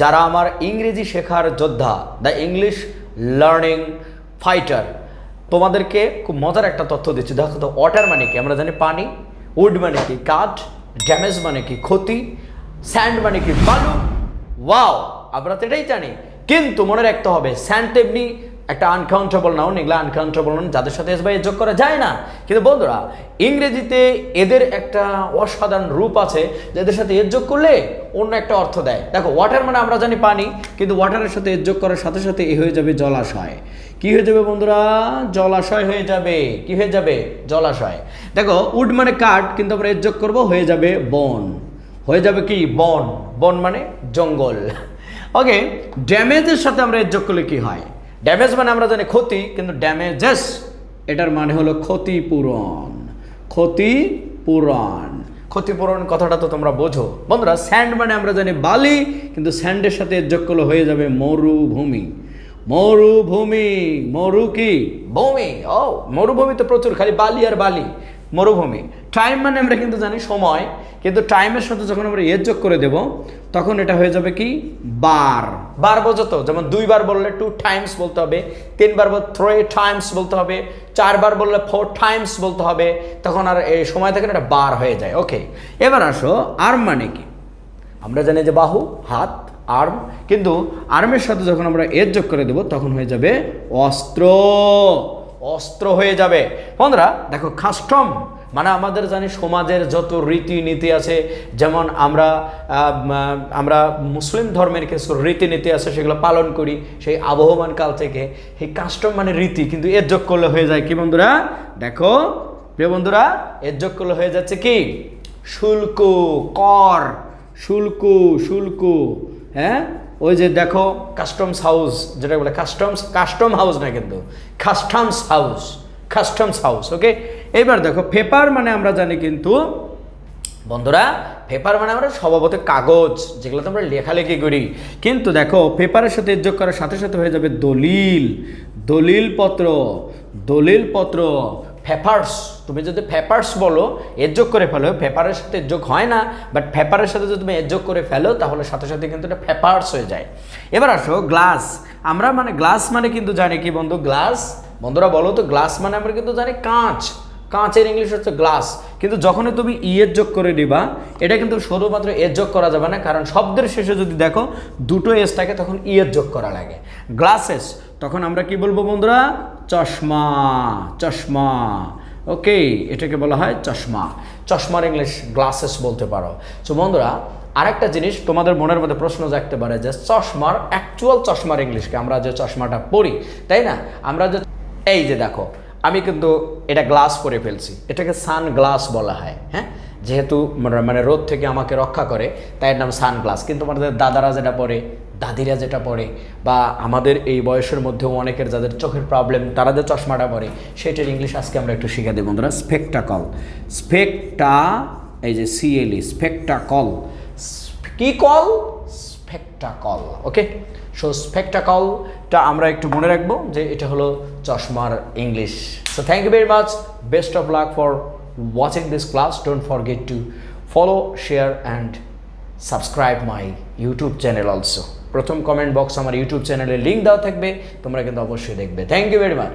যারা আমার ইংরেজি শেখার যোদ্ধা দ্য ইংলিশ লার্নিং ফাইটার তোমাদেরকে খুব মজার একটা তথ্য দিচ্ছি। দেখো তো ওয়াটার মানে কি? আমরা জানি পানি উড মানে কি? কাঠ ড্যামেজ মানে কি? ক্ষতি স্যান্ড মানে কি? বালু? ওয়াও আমরা তো এটাই জানি। কিন্তু মনে রাখতে হবে স্যান্ড তেমনি একটা আনকাউন্টেবল নাউন এগুলো আনকাউন্টেবল নাউন যাদের সাথে এস যোগ করা যায় না। কিন্তু বন্ধুরা, ইংরেজিতে এদের একটা অসাধারণ রূপ আছে, যাদের সাথে এর যোগ করলে অন্য একটা অর্থ দেয়। দেখো ওয়াটার মানে আমরা জানি পানি, কিন্তু ওয়াটারের সাথে এর যোগ করার সাথে সাথে এ হয়ে যাবে জলাশয়। কি হয়ে যাবে বন্ধুরা? জলাশয় হয়ে যাবে। কি হয়ে যাবে? জলাশয়। দেখো উড মানে কাঠ, কিন্তু আমরা এর যোগ করব, হয়ে যাবে বন। হয়ে যাবে কি? বন। বন মানে জঙ্গল। ওকে ড্যামেজের সাথে আমরা এর যোগ করলে কি হয়? ড্যামেজ মানে আমরা জানি ক্ষতি, কিন্তু ড্যামেজেস এটার মানে হলো ক্ষতিপূরণ। ক্ষতিপূরণ। ক্ষতিপূরণ কথাটা তো তোমরা বোঝো। বন্ধুরা স্যান্ড মানে আমরা জানি বালি, কিন্তু স্যান্ডের সাথে যোগ করলে হয়ে যাবে মরুভূমি। মরুভূমি, মরু কি? ভূমি। ও, মরুভূমি তো প্রচুর, খালি বালি আর বালি। মরুভূমি। টাইম মানে আমরা কিন্তু জানি সময়, কিন্তু টাইমের সাথে যখন আমরা এর যোগ করে দেব, তখন এটা হয়ে যাবে কি? বার বার বোঝো তো? যেমন দুইবার বললে টু টাইমস বলতে হবে তিনবার বল থ্রি টাইমস বলতে হবে চারবার বললে ফোর টাইমস বলতে হবে, তখন আর এই সময় থেকে এটা বার হয়ে যায়। ওকে এবার আসো আর্ম মানে কি? আমরা জানি যে বাহু, হাত আর্ম কিন্তু আর্মের সাথে যখন আমরা এর যোগ করে দেব, তখন হয়ে যাবে অস্ত্র। অস্ত্র হয়ে যাবে। বন্ধুরা, দেখো কাস্টম মানে আমাদের জানি সমাজের যত রীতিনীতি আছে, যেমন আমরা আমরা মুসলিম ধর্মের কিছু রীতিনীতি আছে, সেগুলো পালন করি, সেই আবহমান কাল থেকে। এই কাস্টম মানে রীতি, কিন্তু এর যোগ করলে হয়ে যায় কি বন্ধুরা? দেখো, প্রিয় বন্ধুরা, এর যোগ করলে হয়ে যাচ্ছে কি? শুল্ক, কর, শুল্ক শুল্ক হ্যাঁ? ওই যে দেখো কাস্টমস হাউস যেটা বলে কাস্টমস কাস্টম হাউস না কিন্তু customs house customs house okay এবার দেখো পেপার মানে আমরা জানি কিন্তু, বন্ধুরা পেপার মানে আমরা স্বভাবত কাগজ যেগুলো আমরা লেখালেখি করি। কিন্তু দেখো পেপারের সাথে যোগ করার সাথে সাথে হয়ে যাবে দলিল দলিল পত্র পেপার্স তুমি যদি পেপার্স বলো, এর যোগ করে ফেলো পেপারের সাথে যোগ হয় না বাট পেপারের সাথে যদি তুমি এর যোগ করে ফেলো, তাহলে সাথে সাথে কিন্তু এটা পেপার্স হয়ে যায়। এবার আসো গ্লাস আমরা মানে গ্লাস মানে কিন্তু জানি কি বন্ধু? গ্লাস বন্ধুরা বলো তো গ্লাস মানে আমরা কিন্তু জানি কাঁচ। কাঁচের ইংলিশ হচ্ছে গ্লাস কিন্তু যখনই তুমি ইয়ের যোগ করে দিবা, এটা কিন্তু শুধুমাত্র এর যোগ করা যাবে না, কারণ শব্দের শেষে যদি দেখো, দুটো এস থাকে, তখন ইয়ের যোগ করা লাগে। গ্লাসেস তখন আমরা কি বলব বন্ধুরা? চশমা চশমা। ওকে, এটাকে বলা হয় চশমা। চশমার ইংলিশ গ্লাসেস বলতে পারো। তো বন্ধুরা, আরেকটা জিনিস তোমাদের মনের মধ্যে প্রশ্ন জাগতে পারে যে চশমার অ্যাকচুয়াল চশমার ইংলিশকে আমরা যে চশমাটা পড়ি, তাই না? আমরা যে, এই যে দেখো, আমি কিন্তু এটা গ্লাস পরে ফেলছি। এটাকে সান গ্লাস বলা হয় হ্যাঁ? যেহেতু মানে- মানে রোদ থেকে আমাকে রক্ষা করে, তাই এর নাম সান গ্লাস কিন্তু আমাদের দাদারা যেটা পরে দাদিরা যেটা পরে বা আমাদের এই বয়সের মধ্যেও অনেকের যাদের চোখের প্রবলেম তারা যে চশমাটা পরে সেটার ইংলিশ আজকে আমরা একটু শিখে দেব। বন্ধুরা স্পেকটাকল স্পেকটা এই যে সিএলই স্পেকটাকল কি কল? স্পেকটাকল ওকে সো স্পেকটাকলটা আমরা একটু মনে রাখব যে এটা হলো চশমার English so thank you very much best of luck for watching this class don't forget to follow share and subscribe my YouTube channel also প্রথম কমেন্ট বক্স আমার ইউটিউব চ্যানেলের লিঙ্ক দেওয়া থাকবে, তোমরা কিন্তু অবশ্যই দেখবে। Thank you very much